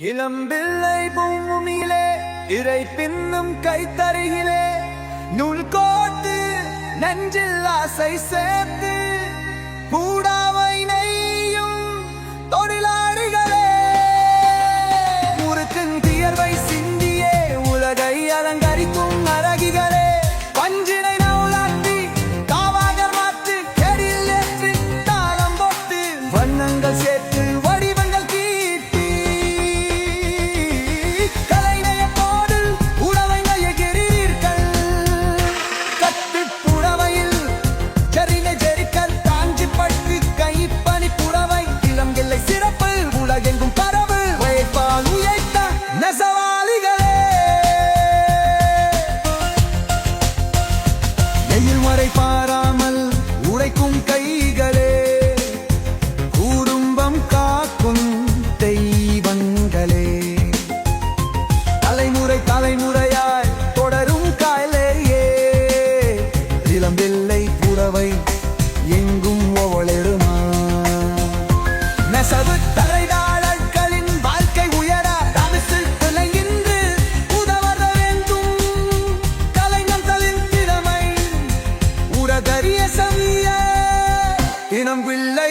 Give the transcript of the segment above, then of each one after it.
இளம்பிள்ளை பூமியிலே இறை பின்னும் கைத்தறியிலே நூல் கோட்டு நெஞ்சில் ஆசை சேர்த்து கூடா வெள்ளை புறவை எங்கும் ஒவளெருமா நெசவு தலைநாளட்களின் வாழ்க்கை உயர தமிசு துணையின்று உதவர வேண்டும் கலைஞர்களின் திறமை உடதறிய சவிய இனம் பிள்ளை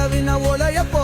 i love in a wall, I am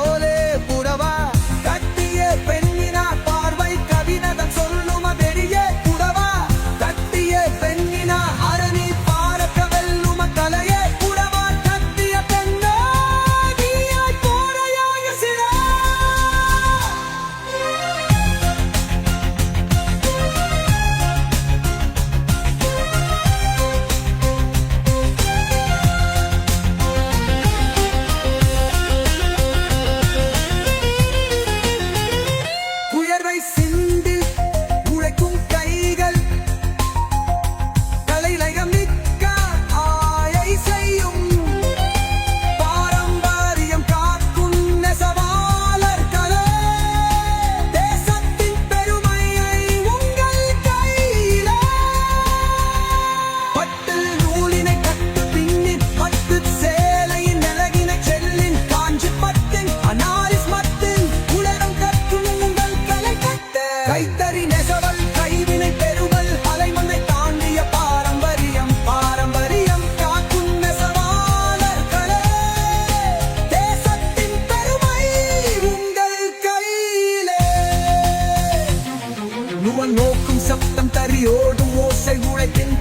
சப்தம் தறி ஓடும் ஓசை உழைக்கின்ற